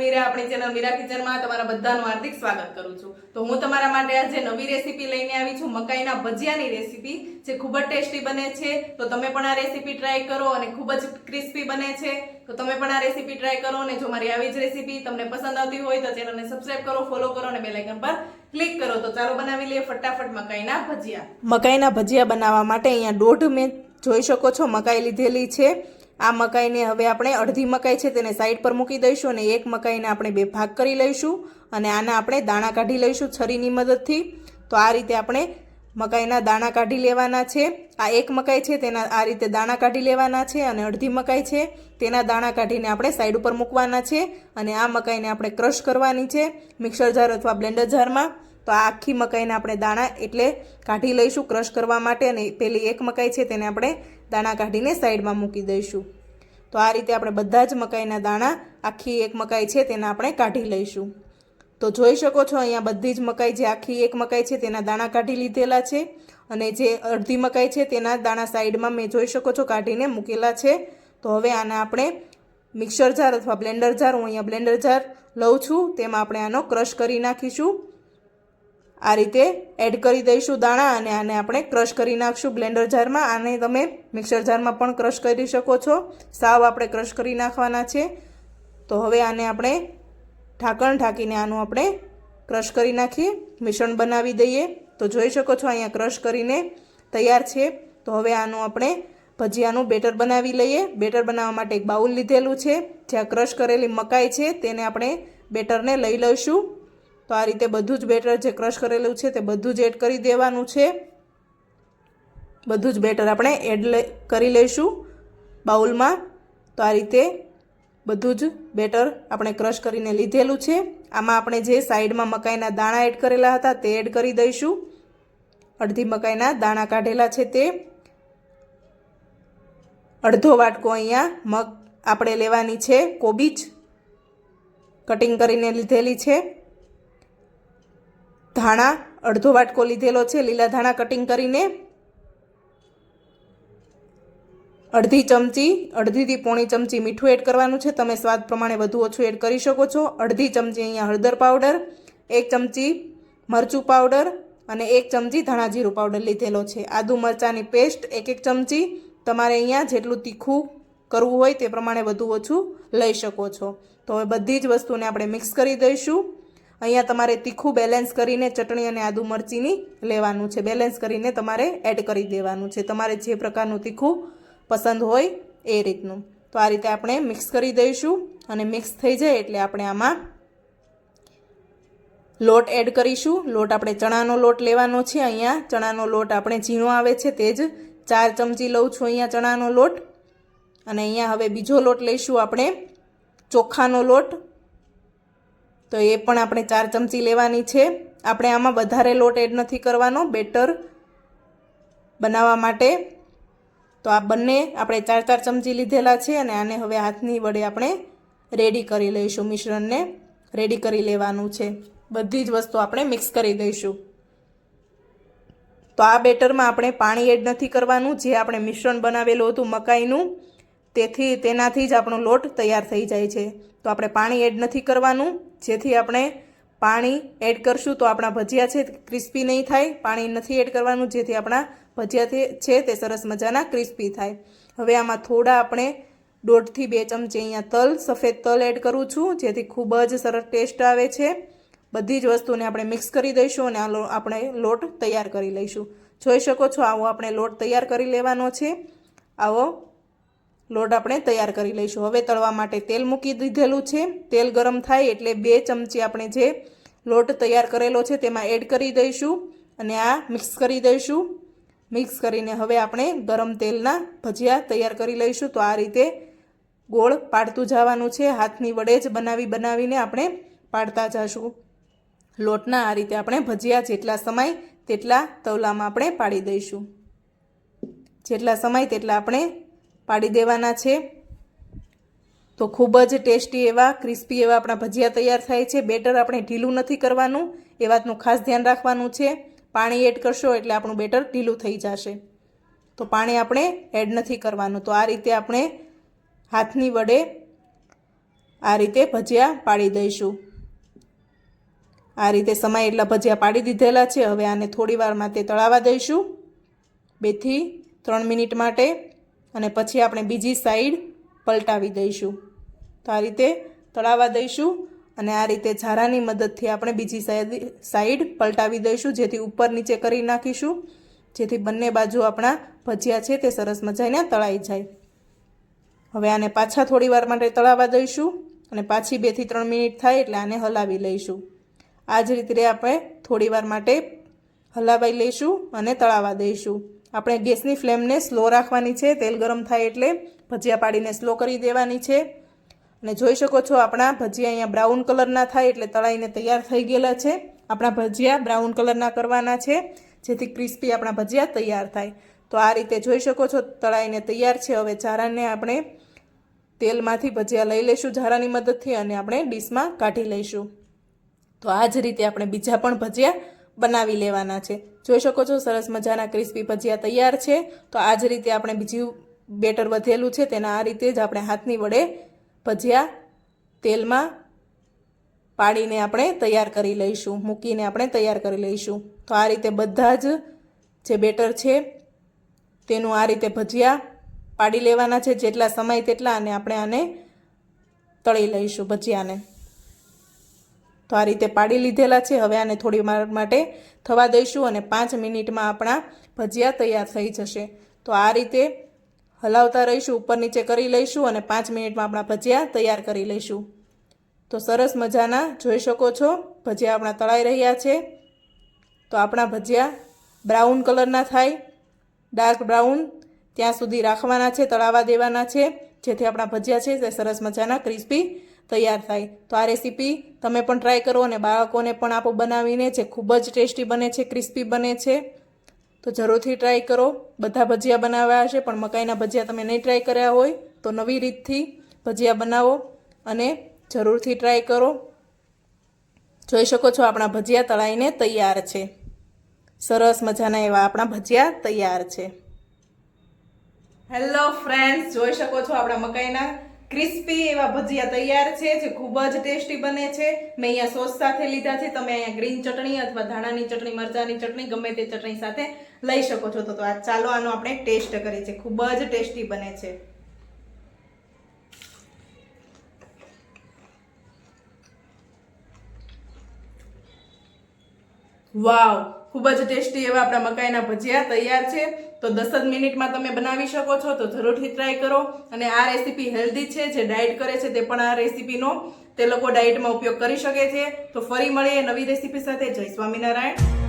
મીરા કિચનમાં તમારા બધાનું હાર્દિક સ્વાગત કરું છું. તો હું તમારા માટે આજે નવી રેસીપી લઈને આવી છું, મકાઈના ભજીયાની રેસીપી જે ખૂબ જ ટેસ્ટી બને છે. તો તમે પણ આ રેસીપી ટ્રાય કરો અને ખૂબ જ ક્રિસ્પી બને છે. તો તમે પણ આ રેસીપી ટ્રાય કરો અને જો મારી આવી જ રેસીપી તમને પસંદ આવતી હોય તો ચેનલને સબસ્ક્રાઇબ કરો ફોલો કરો અને બેલ આઇકન પર ક્લિક કરો. તો ચાલો બનાવી લઈએ ફટાફટ મકાઈના ભજીયા. મકાઈના ભજીયા બનાવવા માટે અહીંયા દોઢ મેં જોઈ શકો છો, મકાઈ લીધેલી છે. આ મકાઈને હવે આપણે અડધી મકાઈ છે તેને સાઈડ પર મૂકી દઈશું અને એક મકાઈને આપણે બે ભાગ કરી લઈશું અને આના આપણે દાણા કાઢી લઈશું છરીની મદદથી. તો આ રીતે આપણે મકાઈના દાણા કાઢી લેવાના છે. આ એક મકાઈ છે, તેના આ રીતે દાણા કાઢી લેવાના છે અને અડધી મકાઈ છે, તેના દાણા કાઢીને આપણે સાઈડ ઉપર મૂકવાના છે અને આ મકાઈને આપણે ક્રશ કરવાની છે મિક્સર જાર અથવા બ્લેન્ડર જારમાં તો આ આખી મકાઈને આપણે દાણા એટલે કાઢી લઈશું ક્રશ કરવા માટે અને પેલી એક મકાઈ છે તેને આપણે દાણા કાઢીને સાઈડમાં મૂકી દઈશું. તો આ રીતે આપણે બધા જ મકાઈના દાણા, આખી એક મકાઈ છે તેના આપણે કાઢી લઈશું. તો જોઈ શકો છો અહીંયા બધી જ મકાઈ જે આખી એક મકાઈ છે તેના દાણા કાઢી લીધેલા છે અને જે અડધી મકાઈ છે તેના દાણા સાઈડમાં મેં જોઈ શકો છો કાઢીને મૂકેલા છે. તો હવે આને આપણે મિક્સર જાર અથવા બ્લેન્ડર જાર, હું અહીંયા બ્લેન્ડર જાર લઉં છું, તેમાં આપણે આનો ક્રશ કરી નાખીશું. આ રીતે એડ કરી દઈશું દાણા અને આને આપણે ક્રશ કરી નાખશું બ્લેન્ડર જારમાં. આને તમે મિક્સર જારમાં પણ ક્રશ કરી શકો છો. સાવ આપણે ક્રશ કરી નાખવાના છે. તો હવે આને આપણે ઢાંકણ ઢાંકીને આનું આપણે ક્રશ કરી નાખીએ. મિશ્રણ બનાવી દઈએ. તો જોઈ શકો છો અહીંયા ક્રશ કરીને તૈયાર છે. તો હવે આનું આપણે ભજીયાનું બેટર બનાવી લઈએ. બેટર બનાવવા માટે એક બાઉલ લીધેલું છે. જ્યાં ક્રશ કરેલી મકાઈ છે તેને આપણે બેટરને લઈ લઈશું. તો આ રીતે બધું જ બેટર જે ક્રશ કરેલું છે તે બધું જ એડ કરી દેવાનું છે. બધું જ બેટર આપણે એડ કરી લઈશું બાઉલમાં. તો આ રીતે બધું જ બેટર આપણે ક્રશ કરીને લીધેલું છે. આમાં આપણે જે સાઈડમાં મકાઈના દાણા એડ કરેલા હતા તે એડ કરી દઈશું. અડધી મકાઈના દાણા કાઢેલા છે તે. અડધો વાટકો અહીંયા મગ આપણે લેવાની છે કોબીજ. કટિંગ કરીને લીધેલી છે. ધાણા, અડધો વાટકો લીધેલો છે, લીલા ધાણા કટિંગ કરીને. અડધી ચમચી, અડધીથી પોણી ચમચી મીઠું એડ કરવાનું છે. તમે સ્વાદ પ્રમાણે વધુ ઓછું એડ કરી શકો છો. અડધી ચમચી અહીંયા હળદર પાવડર એક ચમચી મરચું પાવડર અને એક ચમચી ધાણા જીરું પાવડર લીધેલો છે. આદુ મરચાંની પેસ્ટ એક એક ચમચી તમારે અહીંયા જેટલું તીખું કરવું હોય તે પ્રમાણે વધુ ઓછું લઈ શકો છો. તો હવે બધી જ વસ્તુને આપણે મિક્સ કરી દઈશું. અહીંયા તમારે તીખું બેલેન્સ કરીને ચટણી અને આદુ મરચીની લેવાનું છે. બેલેન્સ કરીને તમારે એડ કરી દેવાનું છે. તમારે જે પ્રકારનું તીખું પસંદ હોય એ રીતનું. તો આ રીતે આપણે મિક્સ કરી દઈશું અને મિક્સ થઈ જાય એટલે આપણે આમાં લોટ એડ કરીશું. લોટ આપણે ચણાનો લોટ લેવાનો છે. અહીંયા ચણાનો લોટ આપણે ઝીણો આવે છે તે જ. ચાર ચમચી લઉં છું અહીંયા ચણાનો લોટ. અને અહીંયા હવે બીજો લોટ લઈશું આપણે ચોખાનો લોટ. તો એ પણ આપણે ચાર ચમચી લેવાની છે. આપણે આમાં વધારે લોટ એડ નથી કરવાનો, બેટર બનાવવા માટે. તો આ બંને આપણે ચાર ચાર ચમચી લીધેલા છે અને આને હવે હાથની વડે આપણે રેડી કરી લઈશું મિશ્રણને. રેડી કરી લેવાનું છે. બધી જ વસ્તુ આપણે મિક્સ કરી દઈશું. તો આ બેટરમાં આપણે પાણી એડ નથી કરવાનું. જે આપણે મિશ્રણ બનાવેલું હતું મકાઈનું તેથી તેનાથી જ આપણો લોટ તૈયાર થઈ જાય છે. તો આપણે પાણી એડ નથી કરવાનું. જેથી આપણે પાણી એડ કરશું તો આપણા ભજીયા છે ક્રિસ્પી નહીં થાય. પાણી નથી એડ કરવાનું, જેથી આપણા ભજીયા છે તે સરસ મજાના ક્રિસ્પી થાય. હવે આમાં થોડા આપણે દોઢથી બે ચમચી અહીંયા તલ, સફેદ તલ એડ કરું છું, જેથી ખૂબ જ સરસ ટેસ્ટ આવે છે. બધી જ વસ્તુને આપણે મિક્સ કરી દઈશું અને આ આપણે લોટ તૈયાર કરી લઈશું. જોઈ શકો છો, આવો આપણે લોટ તૈયાર કરી લેવાનો છે. આવો લોટ આપણે તૈયાર કરી લઈશું. હવે તળવા માટે તેલ મૂકી દીધેલું છે. તેલ ગરમ થાય એટલે બે ચમચી આપણે જે લોટ તૈયાર કરેલો છે તેમાં એડ કરી દઈશું અને આ મિક્સ કરી દઈશું. મિક્સ કરીને હવે આપણે ગરમ તેલના ભજીયા તૈયાર કરી લઈશું. તો આ રીતે ગોળ પાડતું જવાનું છે. હાથની વડે જ બનાવી બનાવીને આપણે પાડતા જશું. લોટના આ રીતે આપણે ભજીયા જેટલા સમય તેટલા તવલામાં આપણે પાડી દઈશું. જેટલા સમય તેટલા આપણે પાડી દેવાના છે. તો ખૂબ જ ટેસ્ટી એવા, ક્રિસ્પી એવા આપણા ભજીયા તૈયાર થાય છે. બેટર આપણે ઢીલું નથી કરવાનું, એ વાતનું ખાસ ધ્યાન રાખવાનું છે. પાણી એડ કરશો એટલે આપણું બેટર ઢીલું થઈ જશે. તો પાણી આપણે એડ નથી કરવાનું. તો આ રીતે આપણે હાથની વડે આ રીતે ભજીયા પાડી દઈશું. આ રીતે સમાય એટલા ભજીયા પાડી દીધેલા છે. હવે આને થોડી વાર માટે તળાવા દઈશું. બેથી ત્રણ મિનિટ માટે અને પછી આપણે બીજી સાઈડ પલટાવી દઈશું. તો આ રીતે તળાવા દઈશું અને આ રીતે ઝારાની મદદથી આપણે બીજી સાઈડ પલટાવી દઈશું. જેથી ઉપર નીચે કરી નાખીશું. જેથી બંને બાજુ આપણા ભજીયા છે તે સરસ મજાને તળાઈ જાય. હવે આને પાછા થોડી વાર માટે તળાવા દઈશું અને પાછી બેથી ત્રણ મિનિટ થાય એટલે આને હલાવી લઈશું. આ જ રીતે આપણે થોડી માટે હલાવાઈ લઈશું અને તળાવા દઈશું. આપણે ગેસની ફ્લેમને સ્લો રાખવાની છે, તેલ ગરમ થાય એટલે ભજીયા પાડીને સ્લો કરી દેવાની છે. અને જોઈ શકો છો આપણા ભજીયા અહીંયા બ્રાઉન કલરના થાય એટલે તળાઈને તૈયાર થઈ ગયેલા છે. આપણા ભજીયા બ્રાઉન કલરના કરવાના છે, જેથી ક્રિસ્પી આપણા ભજીયા તૈયાર થાય. તો આ રીતે જોઈ શકો છો, તળાઈને તૈયાર છે. હવે ચારાને આપણે તેલમાંથી ભજીયા લઈ લઈશું ઝારાની મદદથી અને આપણે ડીશમાં કાઢી લઈશું. તો આ જ રીતે આપણે બીજા પણ ભજીયા બનાવી લેવાના છે. જોઈ શકો છો, સરસ મજાના ક્રિસ્પી ભજીયા તૈયાર છે. તો આ જ રીતે આપણે બીજું બેટર વધેલું છે, તેના આ રીતે જ આપણે હાથની વડે ભજીયા તેલમાં પાડીને આપણે તૈયાર કરી લઈશું, મૂકીને આપણે તૈયાર કરી લઈશું. તો આ રીતે બધા જ જે બેટર છે, તેનું આ રીતે ભજીયા પાડી લેવાના છે, જેટલા સમય તેટલા અને આપણે આને તળી લઈશું ભજીયાને. તો આ રીતે પાડી લીધેલા છે. હવે આને થોડી વાર માટે થવા દઈશું અને પાંચ મિનિટમાં આપણા ભજીયા તૈયાર થઈ જશે. તો આ રીતે હલાવતા રહીશું, ઉપર નીચે કરી લઈશું અને પાંચ મિનિટમાં આપણા ભજીયા તૈયાર કરી લઈશું. તો સરસ મજાના જોઈ શકો છો, ભજીયા આપણા તળાઈ રહ્યા છે. તો આપણા ભજીયા બ્રાઉન કલરના થાય, ડાર્ક બ્રાઉન ત્યાં સુધી રાખવાના છે તળાવા દેવાના છે. જેથી આપણા ભજીયા છે તે સરસ મજાના ક્રિસ્પી તૈયાર થાય. તો આ રેસીપી તમે પણ ટ્રાય કરો અને બાળકોને પણ આપો બનાવીને જે ખૂબ જ ટેસ્ટી બને છે ક્રિસ્પી બને છે. તો જરૂરથી ટ્રાય કરો. બધા ભજીયા બનાવ્યા હશે, પણ મકાઈના ભજીયા તમે નહીં ટ્રાય કર્યા હોય, તો નવી રીતથી ભજીયા બનાવો અને જરૂરથી ટ્રાય કરો. જોઈ શકો છો આપણા ભજીયા તળાઈને તૈયાર છે. સરસ મજાના એવા આપણા ભજીયા તૈયાર છે. હેલો ફ્રેન્ડ્સ જોઈ શકો છો આપણા મકાઈના ક્રિસ્પી એવા ભજીયા તૈયાર છે જે ખૂબ જ ટેસ્ટી બને છે. મેં અહીંયા સોસ સાથે લીધા છે. તમે અહીંયા ગ્રીન ચટણી અથવા ધાણાની ચટણી, મરચાની ચટણી, ગમે તે ચટણી સાથે લઈ શકો છો. તો આ ચાલો આનો આપણે ટેસ્ટ કરીએ છીએ. ખૂબ જ ટેસ્ટી બને છે. વાવ! ખૂબ જ ટેસ્ટી એવા આપણા મકાઈના ભજીયા તૈયાર છે. તો દસ જ મિનિટમાં તમે બનાવી શકો છો, તો જરૂરથી ટ્રાય કરો. અને આ રેસીપી હેલ્ધી છે, જે ડાયટ કરે છે તે પણ આ રેસીપીનો તે લોકો ડાયટમાં ઉપયોગ કરી શકે છે. તો ફરી મળીએ નવી રેસીપી સાથે. જય સ્વામિનારાયણ.